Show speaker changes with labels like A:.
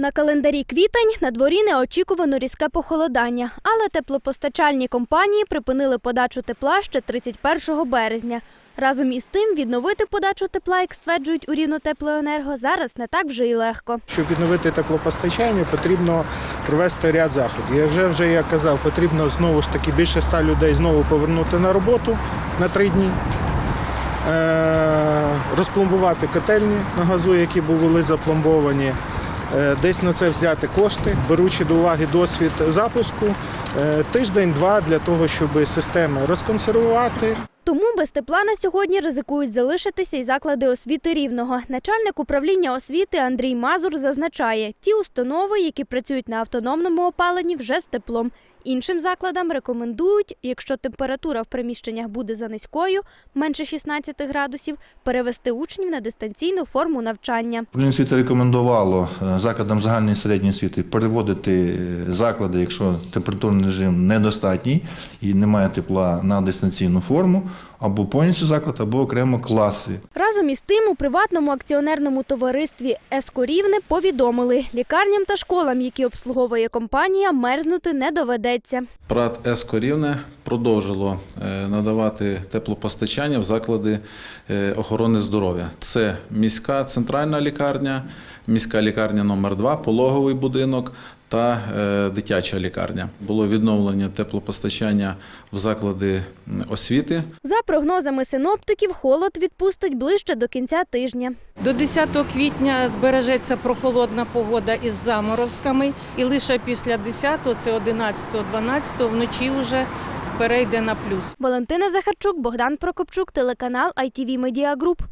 A: На календарі квітень на дворі неочікувано різке похолодання, але теплопостачальні компанії припинили подачу тепла ще 31 березня. Разом із тим відновити подачу тепла, як стверджують у Рівнотеплоенерго, зараз не так вже й легко.
B: Щоб відновити теплопостачання, потрібно провести ряд заходів. Я вже вже я казав, потрібно знову ж таки більше ста людей знову повернути на роботу на три дні. Е, розпломбувати котельні на газу, які були запломбовані. Е, Десь на це взяти кошти, беручи до уваги досвід запуску, е, тиждень-два для того, щоб системи розконсервувати,
A: Тому без тепла на сьогодні ризикують залишитися й заклади освіти рівного. Начальник управління освіти Андрій Мазур зазначає, ті установи, які працюють на автономному опаленні, вже з теплом. Іншим закладам рекомендують, якщо температура в приміщеннях буде за низькою, менше 16 градусів, перевести учнів на дистанційну форму навчання.
C: Управління освіти рекомендувало е, закладам загальної середньої освіти переводити е, заклади, якщо температурний режим недостатній і немає тепла на дистанційну форму, або повністю заклад, або окремо класи.
A: Разом із тим, у приватному акціонерному товаристві «Еско-Рівне» повідомили, лікарням та школам, які обслуговує компанія, мерзнути не доведеться.
D: ПРАТ «Еско Рівне» продовжило е, надавати теплопостачання в заклади е, охорони здоров'я. Це міська центральна лікарня, міська лікарня номер 2 пологовий будинок та е, дитяча лікарня. Було відновлення теплопостачання в заклади освіти.
A: За прогнозами синоптиків, холод відпустить ближче до кінця тижня.
E: До 10 квітня збережеться прохолодна погода із заморозками, і лише після 10, це 11-12, вночі вже перейде на плюс.
A: Валентина Захарчук, Богдан Прокопчук, телеканал ITV Media Group.